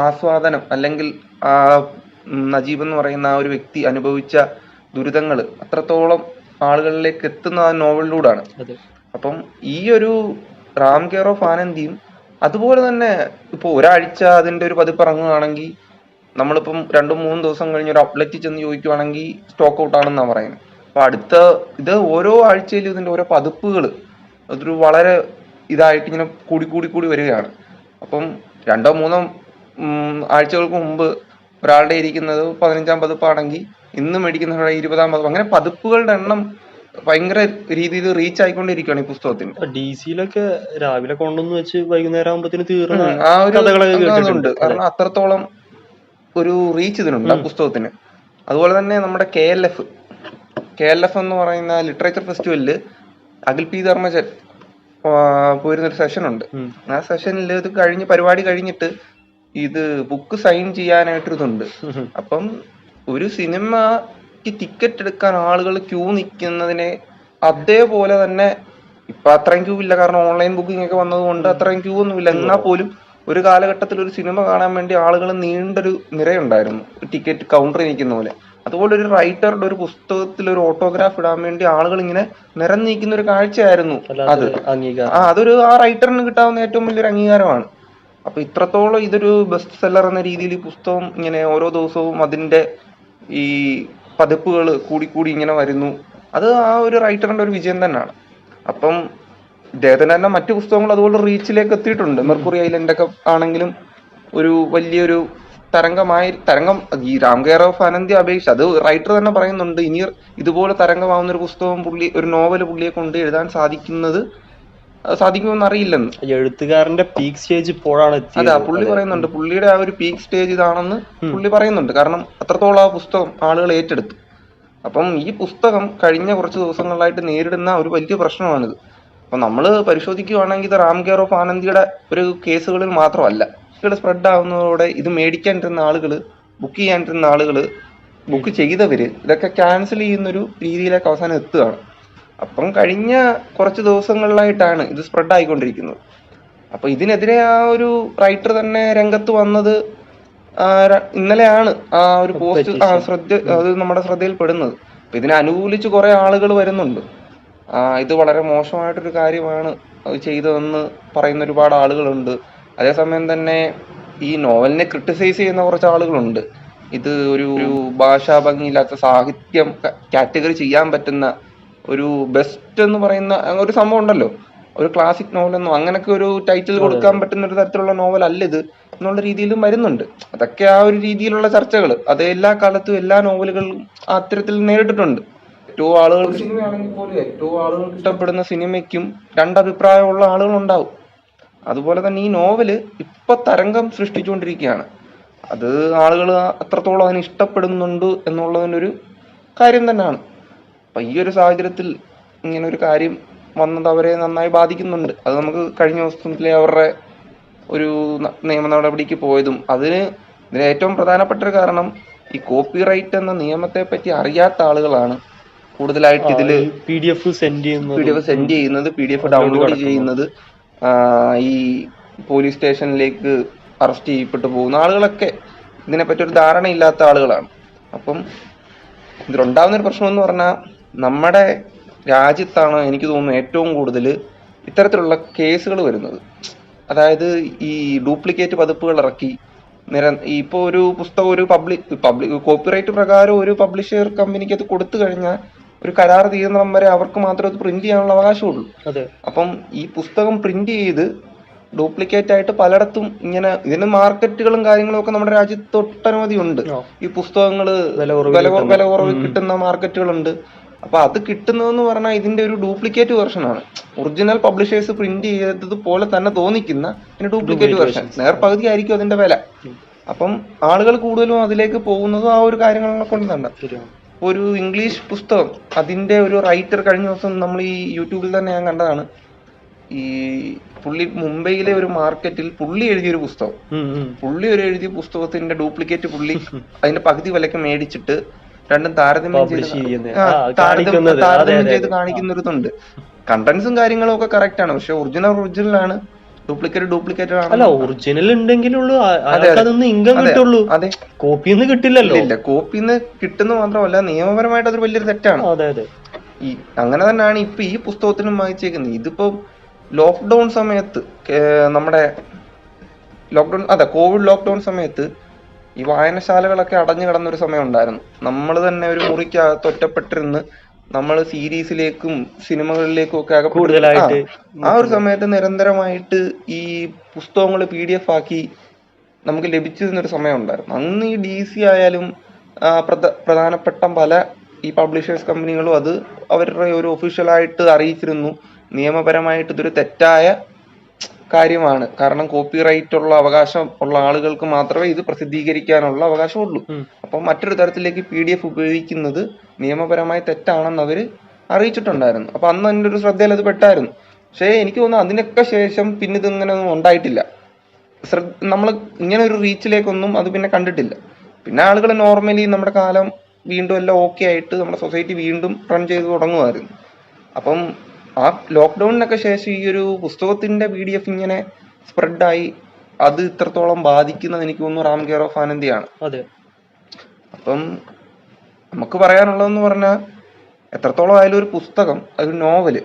ആസ്വാദനം അല്ലെങ്കിൽ ആ നജീബ് എന്ന് പറയുന്ന ആ ഒരു വ്യക്തി അനുഭവിച്ച ദുരിതങ്ങൾ അത്രത്തോളം ആളുകളിലേക്ക് എത്തുന്ന ആ നോവലിലൂടെയാണ്. അപ്പം ഈ ഒരു റാം കെയർ ഓഫ് ആനന്ദിയും അതുപോലെ തന്നെ ഇപ്പൊ ഒരാഴ്ച അതിന്റെ ഒരു പതിപ്പ് ഇറങ്ങുകയാണെങ്കിൽ നമ്മളിപ്പം രണ്ടും മൂന്നും ദിവസം കഴിഞ്ഞ് ഒരു ഔട്ട്ലെറ്റിൽ ചെന്ന് ചോദിക്കുവാണെങ്കിൽ സ്റ്റോക്ക് ഔട്ട് ആണെന്നാണ് പറയുന്നത്. അപ്പൊ അടുത്ത ഇത് ഓരോ ആഴ്ചയിലും ഇതിന്റെ ഓരോ പതിപ്പുകൾ അതൊരു വളരെ ഇതായിട്ട് ഇങ്ങനെ കൂടി കൂടി കൂടി വരികയാണ്. അപ്പം രണ്ടോ മൂന്നോ ആഴ്ചകൾക്ക് മുമ്പ് ഒരാളുടെ ഇരിക്കുന്നത് പതിനഞ്ചാം പതിപ്പാണെങ്കിൽ ഇന്ന് മേടിക്കുന്ന ഇരുപതാം പതിപ്പ്. അങ്ങനെ പതിപ്പുകളുടെ എണ്ണം ഭയങ്കര രീതിയിൽ റീച്ച് ആയിക്കൊണ്ടിരിക്കുകയാണ് ഈ പുസ്തകത്തിന്.
ഡി സിയിലൊക്കെ രാവിലെ കൊണ്ടുവന്ന് വെച്ച് വൈകുന്നേരം ആകുമ്പത്തിന് തീർന്ന
ആ ഒരു അതുണ്ട് കാരണം അത്രത്തോളം ഒരു റീച്ച് ഇതിനുണ്ട് ആ പുസ്തകത്തിന്. അതുപോലെ തന്നെ നമ്മുടെ K L F K L F എന്ന് പറയുന്ന ലിറ്ററേച്ചർ ഫെസ്റ്റിവലിൽ അഖിൽ പി ധർമ്മജൻ ആ, പോയിരുന്നൊരു സെഷൻ ഉണ്ട്. ആ സെഷനിൽ ഇത് കഴിഞ്ഞ് പരിപാടി കഴിഞ്ഞിട്ട് ഇത് ബുക്ക് സൈൻ
ചെയ്യാനായിട്ടൊരിതുണ്ട്
അപ്പം ഒരു സിനിമക്ക് ടിക്കറ്റ് എടുക്കാൻ ആളുകൾ ക്യൂ നിൽക്കുന്നതിനെ അതേപോലെ തന്നെ ഇപ്പൊ അത്രയും ക്യൂ ഇല്ല. കാരണം ഓൺലൈൻ ബുക്കിംഗ് ഒക്കെ വന്നതുകൊണ്ട് അത്രയും ക്യൂ ഒന്നും ഇല്ല എന്നാൽ പോലും ഒരു കാലഘട്ടത്തിൽ ഒരു സിനിമ കാണാൻ വേണ്ടി ആളുകൾ നീണ്ടൊരു നിരയുണ്ടായിരുന്നു. ടിക്കറ്റ് കൗണ്ടറിൽ നിൽക്കുന്ന പോലെ. അതുപോലെ ഒരു റൈറ്ററുടെ ഒരു പുസ്തകത്തിൽ ഒരു ഓട്ടോഗ്രാഫ് ഇടാൻ വേണ്ടി ആളുകൾ ഇങ്ങനെ നിറഞ്ഞിരിക്കുന്ന ഒരു കാഴ്ചയായിരുന്നു അത്.
അംഗീകാരം.
ആ അതൊരു ആ റൈറ്ററിന് കിട്ടാവുന്ന ഏറ്റവും വലിയൊരു അംഗീകാരമാണ്. അപ്പൊ ഇത്രത്തോളം ഇതൊരു ബെസ്റ്റ് സെല്ലർ എന്ന രീതിയിൽ ഈ പുസ്തകം ഇങ്ങനെ ഓരോ ദിവസവും അതിന്റെ ഈ പതിപ്പുകൾ കൂടിക്കൂടി ഇങ്ങനെ വരുന്നു. അത് ആ ഒരു റൈറ്ററിന്റെ ഒരു വിജയം തന്നെയാണ്. അപ്പം ഇദ്ദേഹത്തിന് തന്നെ മറ്റു പുസ്തകങ്ങൾ അതുപോലെ റീച്ചിലേക്ക് എത്തിയിട്ടുണ്ട്. മെർക്കുറി ഐലൻഡ് ഒക്കെ ആണെങ്കിലും ഒരു വലിയൊരു തരംഗമായി തരംഗം ഈ രാം കെയർ ഓഫ് അനന്ത്യ അപേക്ഷ അത് റൈറ്റർ തന്നെ പറയുന്നുണ്ട് ഇനി ഇതുപോലെ തരംഗമാവുന്ന ഒരു പുസ്തകം പുള്ളി ഒരു നോവൽ പുള്ളിയെ കൊണ്ട് എഴുതാൻ സാധിക്കുന്നത് സാധിക്കുമെന്ന് അറിയില്ലെന്ന്.
എഴുത്തുകാരന്റെ പീക്ക് സ്റ്റേജ് ഇപ്പോഴാണ് അതെ
അതാ പുള്ളി പറയുന്നുണ്ട് പുള്ളിയുടെ ആ ഒരു പീക്ക് സ്റ്റേജ് ഇതാണെന്ന് പുള്ളി പറയുന്നുണ്ട് കാരണം അത്രത്തോളം ആ പുസ്തകം ആളുകൾ ഏറ്റെടുത്തു. അപ്പം ഈ പുസ്തകം കഴിഞ്ഞ കുറച്ച് ദിവസങ്ങളിലായിട്ട് നേരിടുന്ന ഒരു വലിയ പ്രശ്നമാണിത്. അപ്പൊ നമ്മൾ പരിശോധിക്കുകയാണെങ്കിൽ ഇത് റാം കെയർ ഓഫ് ആനന്ദിയുടെ ഒരു കേസുകളിൽ മാത്രമല്ല. ഇവിടെ സ്പ്രെഡ് ആവുന്നതോടെ ഇത് മേടിക്കാനിരുന്ന ആളുകൾ ബുക്ക് ചെയ്യാനിരുന്ന ആളുകൾ ബുക്ക് ചെയ്തവര് ഇതൊക്കെ ക്യാൻസൽ ചെയ്യുന്നൊരു രീതിയിലേക്ക് അവസാനം എത്തുകയാണ്. അപ്പം കഴിഞ്ഞ കുറച്ച് ദിവസങ്ങളിലായിട്ടാണ് ഇത് സ്പ്രെഡ് ആയിക്കൊണ്ടിരിക്കുന്നത് അപ്പൊ ഇതിനെതിരെ ആ ഒരു റൈറ്റർ തന്നെ രംഗത്ത് വന്നത് ഇന്നലെയാണ് ആ ഒരു പോസ്റ്റ് ആ ശ്രദ്ധ അത് നമ്മുടെ ശ്രദ്ധയിൽപ്പെടുന്നത്. അപ്പം അപ്പൊ ഇതിനെ അനുകൂലിച്ച് കുറെ ആളുകൾ വരുന്നുണ്ട്. ആ ഇത് വളരെ മോശമായിട്ടൊരു കാര്യമാണ് അത് ചെയ്തതെന്ന് പറയുന്ന ഒരുപാട് ആളുകളുണ്ട്. അതേസമയം തന്നെ ഈ നോവലിനെ ക്രിട്ടിസൈസ് ചെയ്യുന്ന കുറച്ച് ആളുകളുണ്ട്. ഇത് ഒരു ഭാഷാ ഭംഗിയില്ലാത്ത സാഹിത്യം കാറ്റഗറി ചെയ്യാൻ പറ്റുന്ന ഒരു ബെസ്റ്റ് എന്ന് പറയുന്ന ഒരു സംഭവം ഉണ്ടല്ലോ. ഒരു ക്ലാസിക് നോവലെന്നോ അങ്ങനൊക്കെ ഒരു ടൈറ്റിൽ കൊടുക്കാൻ പറ്റുന്ന ഒരു തരത്തിലുള്ള നോവൽ അല്ല ഇത് എന്നുള്ള രീതിയിലും വരുന്നുണ്ട്. അതൊക്കെ ആ ഒരു രീതിയിലുള്ള ചർച്ചകൾ അത് എല്ലാ കാലത്തും എല്ലാ നോവലുകളും അത്തരത്തിൽ നേരിട്ടിട്ടുണ്ട്. ഏറ്റവും ആളുകൾ സിനിമയാണെങ്കിൽ പോലും ഏറ്റവും ആളുകൾക്ക് ഇഷ്ടപ്പെടുന്ന സിനിമയ്ക്കും രണ്ടഭിപ്രായമുള്ള ആളുകൾ ഉണ്ടാവും അതുപോലെ തന്നെ ഈ നോവൽ ഇപ്പൊ തരംഗം സൃഷ്ടിച്ചുകൊണ്ടിരിക്കുകയാണ്. അത് ആളുകൾ അത്രത്തോളം അതിന് ഇഷ്ടപ്പെടുന്നുണ്ട് എന്നുള്ളതിനൊരു കാര്യം തന്നെയാണ്. അപ്പൊ ഈ ഒരു സാഹചര്യത്തിൽ ഇങ്ങനെ ഒരു കാര്യം വന്നത് അവരെ നന്നായി ബാധിക്കുന്നുണ്ട്. അത് നമുക്ക് കഴിഞ്ഞ ദിവസത്തിലെ അവരുടെ ഒരു നിയമ നടപടിക്ക് പോയതും അതിന് ഇതിന് ഏറ്റവും പ്രധാനപ്പെട്ട ഒരു കാരണം ഈ കോപ്പിറൈറ്റ് എന്ന നിയമത്തെ പറ്റി അറിയാത്ത ആളുകളാണ് കൂടുതലായിട്ട് ഇതിൽ
പി ഡി എഫ് സെൻഡ് ചെയ്യുന്നത്.
പി ഡി എഫ് സെൻഡ് ചെയ്യുന്നത് പി ഡി എഫ് ഡൗൺലോഡ് ചെയ്യുന്നത്. ഈ പോലീസ് സ്റ്റേഷനിലേക്ക് അറസ്റ്റ് ചെയ്യപ്പെട്ടു പോകുന്ന ആളുകളൊക്കെ ഇതിനെപ്പറ്റി ഒരു ധാരണ ഇല്ലാത്ത ആളുകളാണ്. അപ്പം ഇതിലുണ്ടാകുന്ന ഒരു പ്രശ്നം എന്ന് പറഞ്ഞാൽ നമ്മുടെ രാജ്യത്താണ് എനിക്ക് തോന്നുന്നു ഏറ്റവും കൂടുതൽ ഇത്തരത്തിലുള്ള കേസുകൾ വരുന്നത്. അതായത് ഈ ഡ്യൂപ്ലിക്കേറ്റ് പതിപ്പുകൾ ഇറക്കി നിര ഇപ്പോൾ ഒരു പുസ്തകം ഒരു പബ്ലിക് പബ്ലിക് കോപ്പിറൈറ്റ് പ്രകാരം ഒരു പബ്ലിഷർ കമ്പനിക്ക് അത് കൊടുത്തു കഴിഞ്ഞാൽ ഒരു കരാർ തീരുന്നിടം വരെ അവർക്ക് മാത്രമേ അത് പ്രിന്റ് ചെയ്യാനുള്ള അവകാശമുള്ളൂ. അപ്പം ഈ പുസ്തകം പ്രിന്റ് ചെയ്ത് ഡ്യൂപ്ലിക്കേറ്റ് ആയിട്ട് പലയിടത്തും ഇങ്ങനെ ഇതിന് മാർക്കറ്റുകളും കാര്യങ്ങളും ഒക്കെ നമ്മുടെ രാജ്യത്ത് ഒട്ടനവധി ഉണ്ട്. ഈ പുസ്തകങ്ങൾ
വില.
കുറവ് കിട്ടുന്ന. മാർക്കറ്റുകളുണ്ട്. അപ്പൊ അത് കിട്ടുന്നതെന്ന് പറഞ്ഞാൽ ഇതിന്റെ ഒരു ഡ്യൂപ്ലിക്കേറ്റ് വെർഷൻ ആണ്. ഒറിജിനൽ പബ്ലിഷേഴ്സ് പ്രിന്റ് ചെയ്തത് പോലെ തന്നെ തോന്നിക്കുന്ന ഡ്യൂപ്ലിക്കേറ്റ് വെർഷൻ നേർപകുതി ആയിരിക്കും അതിന്റെ വില. അപ്പം ആളുകൾ കൂടുതലും അതിലേക്ക് പോകുന്നതും ആ ഒരു കാര്യങ്ങളെ കൊണ്ട് തന്നെ
ശരിയാണ്.
ഒരു ഇംഗ്ലീഷ് പുസ്തകം അതിന്റെ ഒരു റൈറ്റർ കഴിഞ്ഞ ദിവസം നമ്മൾ ഈ യൂട്യൂബിൽ തന്നെ ഞാൻ കണ്ടതാണ്. ഈ പുള്ളി മുംബൈയിലെ ഒരു മാർക്കറ്റിൽ പുള്ളി എഴുതിയൊരു പുസ്തകം. പുള്ളി ഒരു എഴുതിയ പുസ്തകത്തിന്റെ ഡ്യൂപ്ലിക്കേറ്റ് പുള്ളി അതിന്റെ പകുതി വിലക്ക് മേടിച്ചിട്ട് രണ്ടും താരതമ്യം ചെയ്ത് താരതമ്യം ചെയ്ത്
അതെ.
കാണിക്കുന്ന ഒരു ഇതുണ്ട് കണ്ടന്റ്സും കാര്യങ്ങളും ഒക്കെ കറക്റ്റ് ആണ്. പക്ഷെ ഒറിജിനൽ ഒറിജിനൽ ആണ്. ഡ്യൂപ്ലിക്കേറ്റ് ഡ്യൂപ്ലിക്കേറ്റ്
അല്ല
ആണ്
ഒറിജിനൽ ഉണ്ടെങ്കിലുള്ളൂ.
അതെ.
അതൊന്നും ഇൻകം കിട്ടുള്ളൂ.
അതെ.
കോപ്പിന്ന് കിട്ടില്ലല്ലോ.
ഇല്ല കോപ്പിന്ന് കിട്ടുന്ന മാത്രമല്ല നിയമപരമായിട്ട് അതൊരു വലിയൊരു തെറ്റാണ്.
അതെ അതെ.
ഈ അങ്ങനെ തന്നെയാണ് ഇപ്പൊ ഈ പുസ്തകത്തിനും വായിച്ചേക്കുന്നത്. ഇതിപ്പോ ലോക്ക്ഡൌൺ സമയത്ത് നമ്മുടെ ലോക്ക്ഡൌൺ അതെ കോവിഡ് ലോക്ക്ഡൌൺ സമയത്ത് ഈ വായനശാലകളൊക്കെ അടഞ്ഞു കിടന്ന ഒരു സമയം ഉണ്ടായിരുന്നു. നമ്മൾ തന്നെ ഒരു മുറിക്കകത്ത് ഒറ്റപ്പെട്ടിരുന്ന് നമ്മൾ സീരീസിലേക്കും സിനിമകളിലേക്കും ഒക്കെ
കൂടുതലായിട്ട്
ആ, ഒരു സമയത്ത് നിരന്തരമായിട്ട് ഈ പുസ്തകങ്ങൾ പി ഡി എഫ് ആക്കി നമുക്ക് ലഭിച്ചിരുന്നൊരു സമയം ഉണ്ടായിരുന്നു അന്ന് ഈ ഡി സി ആയാലും പ്രധാനപ്പെട്ട പല ഈ പബ്ലിഷേഴ്സ് കമ്പനികളും അത് അവരുടെ ഒരു ഒഫീഷ്യലായിട്ട് അറിയിച്ചിരുന്നു. നിയമപരമായിട്ട് ഇതൊരു തെറ്റായ കാര്യമാണ്. കാരണം കോപ്പിറൈറ്റ് ഉള്ള അവകാശം ഉള്ള ആളുകൾക്ക് മാത്രമേ ഇത് പ്രസിദ്ധീകരിക്കാനുള്ള അവകാശമുള്ളൂ.
ഉള്ളൂ
അപ്പം മറ്റൊരു തരത്തിലേക്ക് പി ഡി എഫ് ഉപയോഗിക്കുന്നത് നിയമപരമായി തെറ്റാണെന്ന് അവർ അറിയിച്ചിട്ടുണ്ടായിരുന്നു. അപ്പൊ അന്ന് എന്റെ ഒരു ശ്രദ്ധയിൽ അത് പെട്ടായിരുന്നു. പക്ഷേ എനിക്ക് തോന്നുന്നു അതിനൊക്കെ ശേഷം പിന്നെ ഇതിങ്ങനെ ഒന്നും ഉണ്ടായിട്ടില്ല. നമ്മൾ ഇങ്ങനെ ഒരു റീച്ചിലേക്കൊന്നും അത് പിന്നെ കണ്ടിട്ടില്ല. പിന്നെ ആളുകൾ നോർമലി നമ്മുടെ കാലം വീണ്ടും എല്ലാം ഓക്കെ ആയിട്ട് നമ്മുടെ സൊസൈറ്റി വീണ്ടും റൺ ചെയ്ത് തുടങ്ങുമായിരുന്നു. അപ്പം ആ ലോക്ക്ഡൗണിനൊക്കെ ശേഷം ഈ ഒരു പുസ്തകത്തിന്റെ പി ഡി എഫ് ഇങ്ങനെ സ്പ്രെഡായി അത് ഇത്രത്തോളം ബാധിക്കുന്നത് എനിക്ക് തോന്നുന്നു റാം കെയർ ഓഫ് ആനന്ദിയാണ്.
അതെ.
അപ്പം നമുക്ക് പറയാനുള്ളതെന്ന് പറഞ്ഞാൽ എത്രത്തോളം ആയാലും ഒരു പുസ്തകം ഒരു നോവൽ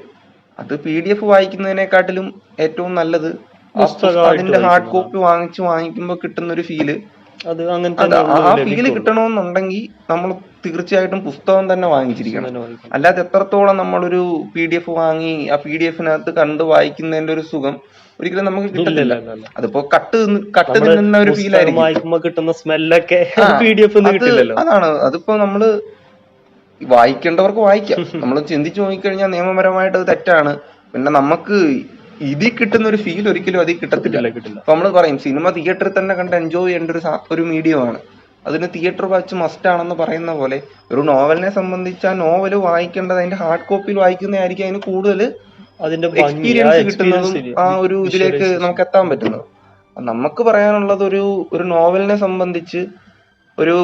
അത് പി ഡി എഫ് വായിക്കുന്നതിനെക്കാട്ടിലും ഏറ്റവും നല്ലത് അതിന്റെ ഹാർഡ് കോപ്പി വാങ്ങിച്ച് വാങ്ങിക്കുമ്പോൾ കിട്ടുന്ന ഒരു ഫീൽ
അത്
ആ
ഫീൽ
കിട്ടണമെന്നുണ്ടെങ്കിൽ നമ്മൾ തീർച്ചയായിട്ടും പുസ്തകം തന്നെ വാങ്ങിച്ചിരിക്കണം. അല്ലാതെ എത്രത്തോളം നമ്മളൊരു പി ഡി എഫ് വാങ്ങി ആ പി ഡി എഫിനകത്ത് കണ്ട് വായിക്കുന്നതിന്റെ ഒരു സുഖം ഒരിക്കലും നമുക്ക്
കിട്ടുന്നില്ല.
അതിപ്പോ കട്ട് കട്ട് നിന്ന ഒരു ഫീൽ ആയിരിക്കും.
കിട്ടുന്ന സ്മെല്ലൊക്കെ പി ഡി എഫ്
അതാണ്. അതിപ്പോ നമ്മൾ വായിക്കേണ്ടവർക്ക് വായിക്കാം. നമ്മൾ ചിന്തിച്ചു നോക്കിക്കഴിഞ്ഞാൽ നിയമപരമായിട്ട് അത് തെറ്റാണ്. പിന്നെ നമുക്ക് ഇതിൽ കിട്ടുന്ന ഒരു ഫീൽ ഒരിക്കലും അതിൽ കിട്ടത്തില്ല.
കിട്ടില്ല.
നമ്മൾ പറയും സിനിമ തിയേറ്ററിൽ തന്നെ കണ്ട് എൻജോയ് ചെയ്യേണ്ട ഒരു ഒരു മീഡിയമാണ് അതിന് തിയേറ്റർ വാച്ച് മസ്റ്റ് ആണെന്ന് പറയുന്ന പോലെ ഒരു നോവലിനെ സംബന്ധിച്ച് ആ നോവൽ വായിക്കേണ്ടത് അതിന്റെ ഹാർഡ് കോപ്പിയിൽ വായിക്കുന്നതായിരിക്കും അതിന് കൂടുതൽ
അതിന്റെ
എക്സ്പീരിയൻസ് കിട്ടുന്നതും ആ ഒരു ഇതിലേക്ക് നമുക്ക് എത്താൻ പറ്റുന്നത്. നമുക്ക് പറയാനുള്ളത് ഒരു ഒരു നോവലിനെ സംബന്ധിച്ച് ഒരു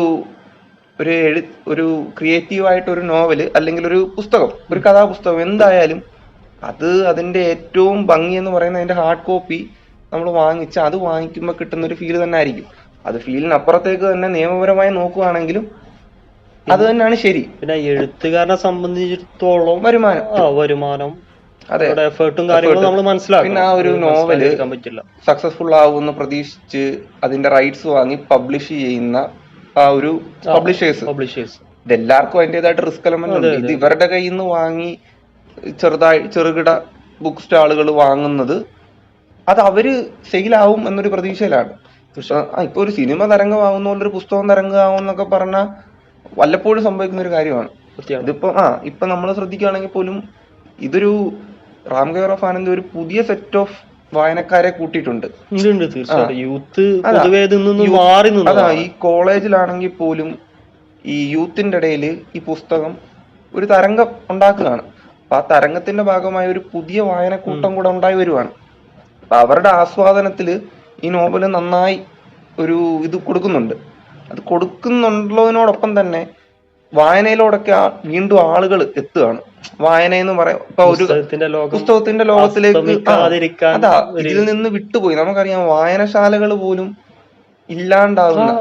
ഒരു എഴു ഒരു ക്രിയേറ്റീവ് ആയിട്ട് ഒരു നോവൽ അല്ലെങ്കിൽ ഒരു പുസ്തകം ഒരു കഥാപുസ്തകം എന്തായാലും അത് അതിന്റെ ഏറ്റവും ഭംഗി എന്ന് പറയുന്നത് അതിന്റെ ഹാർഡ് കോപ്പി നമ്മൾ വാങ്ങിച്ച് അത് വാങ്ങിക്കുമ്പോൾ കിട്ടുന്ന ഒരു ഫീൽ തന്നെ ആയിരിക്കും. അത് ഫീലിനപ്പുറത്തേക്ക് തന്നെ നിയമപരമായി നോക്കുകയാണെങ്കിലും അത് തന്നെയാണ് ശരി.
പിന്നെ എഴുത്തുകാരനെ സംബന്ധിച്ചിടത്തോളം
വരുമാനം.
ആ വരുമാനം.
അതെ.
എഫേർട്ടും കാര്യങ്ങളും നമ്മൾ മനസ്സിലാക്കും
പിന്നെ ആ ഒരു
നോവൽ
സക്സസ്ഫുൾ ആവുമെന്ന് പ്രതീക്ഷിച്ച് അതിന്റെ റൈറ്റ്സ് വാങ്ങി പബ്ലിഷ് ചെയ്യുന്ന ആ ഒരു പബ്ലിഷേഴ്സ്
പബ്ലിഷേഴ്സ്
ഇതെല്ലാവർക്കും അതിന്റെതായിട്ട് റിസ്ക് എലമെന്റ് ഉണ്ട്. ഇത് ഇവരുടെ കയ്യിൽ നിന്ന് വാങ്ങി ചെറുതായി ചെറുകിട ബുക്ക് സ്റ്റാളുകൾ വാങ്ങുന്നത് അത് അവർ സെയിൽ ആവും എന്നൊരു പ്രതീക്ഷയിലാണ്. പക്ഷെ ആ, ഇപ്പൊ ഒരു സിനിമ തരംഗമാവുന്ന പോലെ ഒരു പുസ്തകം തരംഗമാവും എന്നൊക്കെ പറഞ്ഞാൽ വല്ലപ്പോഴും സംഭവിക്കുന്ന ഒരു കാര്യമാണ് ഇതിപ്പോ ആ ഇപ്പൊ നമ്മൾ ശ്രദ്ധിക്കുകയാണെങ്കിൽ പോലും ഇതൊരു റാം കെയർ ഓഫ് ആനന്ദ് ഒരു പുതിയ സെറ്റ് ഓഫ് വായനക്കാരെ കൂട്ടിയിട്ടുണ്ട്.
യൂത്ത് മാറി
അതാ ഈ കോളേജിലാണെങ്കിൽ പോലും ഈ യൂത്തിന്റെ ഇടയിൽ ഈ പുസ്തകം ഒരു തരംഗം ഉണ്ടാക്കുകയാണ്. അപ്പൊ ആ തരംഗത്തിന്റെ ഭാഗമായ ഒരു പുതിയ വായനക്കൂട്ടം കൂടെ ഉണ്ടായി വരുവാണ്. അപ്പൊ അവരുടെ ആസ്വാദനത്തിൽ ഈ നോവൽ നന്നായി ഒരു ഇത് കൊടുക്കുന്നുണ്ട്. അത് കൊടുക്കുന്നുള്ളതിനോടൊപ്പം തന്നെ വായനയിലൂടെയൊക്കെ വീണ്ടും ആളുകൾ എത്തുകയാണ്. വായന എന്ന് പറയാം ഇപ്പൊ ഒരു
പുസ്തകത്തിന്റെ ലോകം
ലോകത്തിലേക്ക് അതാ ഇതിൽ നിന്ന് വിട്ടുപോയി. നമുക്കറിയാം വായനശാലകൾ പോലും ഇല്ലാണ്ടാവുന്ന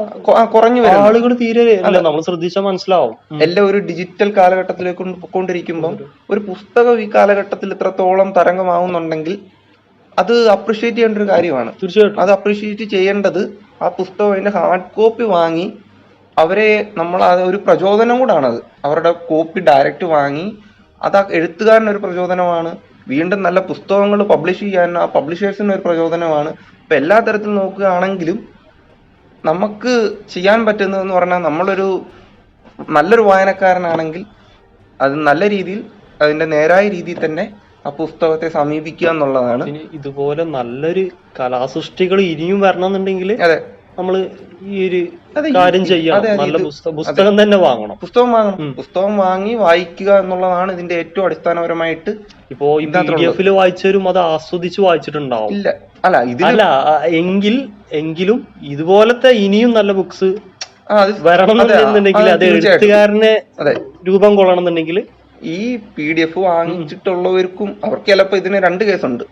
കുറഞ്ഞു വരും
ആളുകൾ തീരെ നമ്മൾ ശ്രദ്ധിച്ചാൽ മനസ്സിലാവും.
എല്ലാം ഒരു ഡിജിറ്റൽ കാലഘട്ടത്തിലേക്ക് കൊണ്ടിരിക്കുമ്പോൾ ഒരു പുസ്തകം ഈ കാലഘട്ടത്തിൽ ഇത്രത്തോളം തരംഗമാവുന്നുണ്ടെങ്കിൽ അത് അപ്രീഷിയേറ്റ് ചെയ്യേണ്ട ഒരു കാര്യമാണ്.
തീർച്ചയായിട്ടും.
അത് അപ്രീഷിയേറ്റ് ചെയ്യേണ്ടത് ആ പുസ്തകം അതിന്റെ ഹാർഡ് കോപ്പി വാങ്ങി അവരെ നമ്മൾ അത് ഒരു പ്രചോദനം കൂടാണത് അവരുടെ കോപ്പി ഡയറക്റ്റ് വാങ്ങി അത് എഴുത്തുകാരനൊരു എഴുത്തുകാരന് ഒരു പ്രചോദനമാണ്. വീണ്ടും നല്ല പുസ്തകങ്ങൾ പബ്ലിഷ് ചെയ്യാൻ ആ പബ്ലിഷേഴ്സിന് ഒരു പ്രചോദനമാണ്. ഇപ്പൊ എല്ലാ തരത്തിൽ നോക്കുകയാണെങ്കിലും നമുക്ക് ചെയ്യാൻ പറ്റുന്നതെന്ന് പറഞ്ഞാൽ നമ്മളൊരു നല്ലൊരു വായനക്കാരനാണെങ്കിൽ അത് നല്ല രീതിയിൽ അതിന്റെ നേരായ രീതിയിൽ തന്നെ ആ പുസ്തകത്തെ സമീപിക്കുക എന്നുള്ളതാണ്.
ഇതുപോലെ നല്ലൊരു കലാസൃഷ്ടികൾ ഇനിയും വരണമെന്നുണ്ടെങ്കിൽ
അതെ.
നമ്മൾ ഈ ഒരു കാര്യം
അതെ,
നല്ല പുസ്തകം തന്നെ വാങ്ങണം.
പുസ്തകം വാങ്ങണം. പുസ്തകം വാങ്ങി വായിക്കുക എന്നുള്ളതാണ് ഇതിന്റെ ഏറ്റവും അടിസ്ഥാനപരമായിട്ട്
ഇപ്പോ ഈ പി
ഇതിനകത്തുള്ളത്.
ഡി എഫിൽ വായിച്ചവരും അത് ആസ്വദിച്ച് വായിച്ചിട്ടുണ്ടാവും.
ഇല്ല. അല്ല ഇതിൽ
അല്ല എങ്കിൽ എങ്കിലും ഇതുപോലത്തെ ഇനിയും നല്ല ബുക്സ് വരണം എന്നുണ്ടെങ്കിൽ
അത്
എഴുത്തുകാരനെ രൂപം കൊള്ളണം എന്നുണ്ടെങ്കിൽ
ഈ പി ഡി എഫ് വാങ്ങിച്ചിട്ടുള്ളവർക്കും അവർക്ക് ചിലപ്പോ ഇതിന് രണ്ട് കേസുണ്ട്.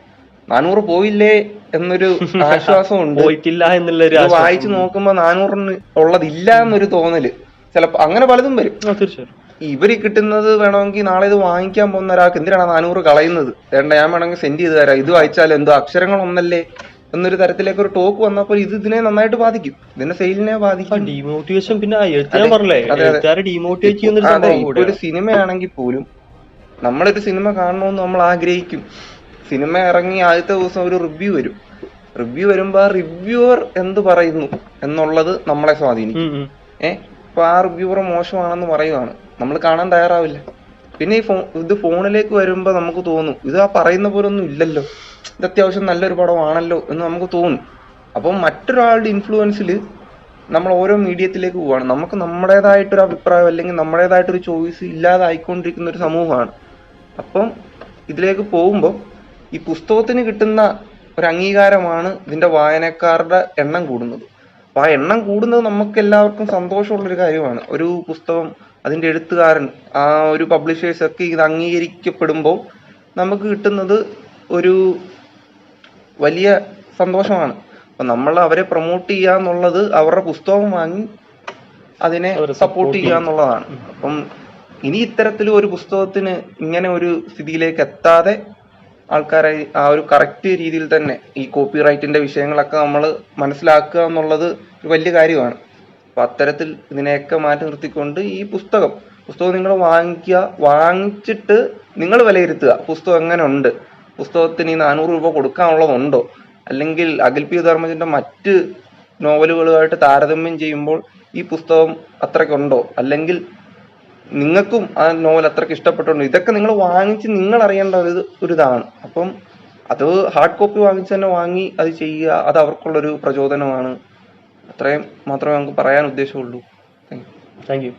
നാനൂറ് പോയില്ലേ എന്നൊരു ആശ്വാസമുണ്ട്.
പോയിട്ടില്ല എന്നുള്ള
വായിച്ചു നോക്കുമ്പോ നാനൂറിന് ഉള്ളതില്ല എന്നൊരു തോന്നൽ. ചിലപ്പോ അങ്ങനെ പലതും വരും. ഇവർ കിട്ടുന്നത് വേണമെങ്കിൽ നാളെ ഇത് വാങ്ങിക്കാൻ പോകുന്ന ഒരാൾക്ക് എന്തിനാണ് നാനൂറ് കളയുന്നത്? വേണ്ട ഞാൻ വേണമെങ്കിൽ സെൻഡ് ചെയ്ത് തരാം. ഇത് വായിച്ചാൽ എന്തോ അക്ഷരങ്ങൾ ഒന്നല്ലേ എന്നൊരു തരത്തിലേക്ക് ഒരു ടോക്ക് വന്നപ്പോൾ ഇത് ഇതിനെ നന്നായിട്ട് ബാധിക്കും. ഇതിന്റെ സെയിലിനെ ബാധിക്കും.
ഡിമോട്ടിവേഷൻ പിന്നെ പറഞ്ഞില്ലേ. ചെയ്യുന്ന ഒരു
സിനിമയാണെങ്കിൽ പോലും നമ്മളൊരു സിനിമ കാണണമെന്ന് നമ്മൾ ആഗ്രഹിക്കും. സിനിമ ഇറങ്ങി ആദ്യത്തെ ദിവസം ഒരു റിവ്യൂ വരും. റിവ്യൂ വരുമ്പോ ആ റിവ്യൂവർ എന്ത് പറയുന്നു എന്നുള്ളത് നമ്മളെ സ്വാധീനിക്കും. ഏഹ് ഇപ്പൊ ആ റിവ്യൂവർ മോശമാണെന്ന് പറയുവാണ് നമ്മൾ കാണാൻ തയ്യാറാവില്ല. പിന്നെ ഈ ഫോ ഇത് ഫോണിലേക്ക് വരുമ്പോൾ നമുക്ക് തോന്നും ഇത് ആ പറയുന്ന പോലെ ഒന്നും ഇല്ലല്ലോ. ഇത് അത്യാവശ്യം നല്ലൊരു പടമാണല്ലോ എന്ന് നമുക്ക് തോന്നും. അപ്പം മറ്റൊരാളുടെ ഇൻഫ്ലുവൻസിൽ നമ്മൾ ഓരോ മീഡിയത്തിലേക്ക് പോവാണ്. നമുക്ക് നമ്മുടേതായിട്ടൊരു അഭിപ്രായം അല്ലെങ്കിൽ നമ്മുടേതായിട്ടൊരു ചോയ്സ് ഇല്ലാതായിക്കൊണ്ടിരിക്കുന്ന ഒരു സമൂഹമാണ്. അപ്പം ഇതിലേക്ക് പോകുമ്പോൾ ഈ പുസ്തകത്തിന് കിട്ടുന്ന ഒരു അംഗീകാരമാണ് ഇതിന്റെ വായനക്കാരുടെ എണ്ണം കൂടുന്നത്. അപ്പോൾ ആ എണ്ണം കൂടുന്നത് നമുക്ക് എല്ലാവർക്കും സന്തോഷമുള്ളൊരു കാര്യമാണ്. ഒരു പുസ്തകം അതിന്റെ എഴുത്തുകാരൻ ആ ഒരു പബ്ലിഷേഴ്സ് ഒക്കെ ഇത് അംഗീകരിക്കപ്പെടുമ്പോൾ നമുക്ക് കിട്ടുന്നത് ഒരു വലിയ സന്തോഷമാണ്. അപ്പം നമ്മൾ അവരെ പ്രൊമോട്ട് ചെയ്യുക എന്നുള്ളത് അവരുടെ പുസ്തകം വാങ്ങി അതിനെ സപ്പോർട്ട് ചെയ്യുക എന്നുള്ളതാണ്. അപ്പം ഇനി ഇത്തരത്തിൽ ഒരു പുസ്തകത്തിന് ഇങ്ങനെ ഒരു സ്ഥിതിയിലേക്ക് എത്താതെ ആൾക്കാരെ ആ ഒരു കറക്റ്റ് രീതിയിൽ തന്നെ ഈ കോപ്പി റൈറ്റിന്റെ വിഷയങ്ങളൊക്കെ നമ്മൾ മനസ്സിലാക്കുക എന്നുള്ളത് ഒരു വലിയ കാര്യമാണ്. അപ്പൊ അത്തരത്തിൽ ഇതിനെയൊക്കെ മാറ്റി നിർത്തിക്കൊണ്ട് ഈ പുസ്തകം പുസ്തകം നിങ്ങൾ വാങ്ങിക്കുക വാങ്ങിച്ചിട്ട് നിങ്ങൾ വിലയിരുത്തുക. പുസ്തകം എങ്ങനെ ഉണ്ട്? പുസ്തകത്തിന് ഈ നാനൂറ് രൂപ കൊടുക്കാനുള്ളതുണ്ടോ? അല്ലെങ്കിൽ അഖിൽ പി ധർമ്മജന്റെ മറ്റ് നോവലുകളുമായിട്ട് താരതമ്യം ചെയ്യുമ്പോൾ ഈ പുസ്തകം അത്രയ്ക്കുണ്ടോ അല്ലെങ്കിൽ നിങ്ങൾക്കും ആ നോവൽ അത്രയ്ക്ക് ഇഷ്ടപ്പെട്ടുണ്ടോ ഇതൊക്കെ നിങ്ങൾ വാങ്ങിച്ച് നിങ്ങൾ അറിയേണ്ട ഒരു ഒരു ഇതാണ്. അപ്പം അത് ഹാർഡ് കോപ്പി വാങ്ങിച്ച് തന്നെ വാങ്ങി അത് ചെയ്യുക അത് അവർക്കുള്ളൊരു പ്രചോദനമാണ്. അത്രയും മാത്രമേ നമുക്ക് പറയാൻ ഉദ്ദേശമുള്ളൂ.
Thank you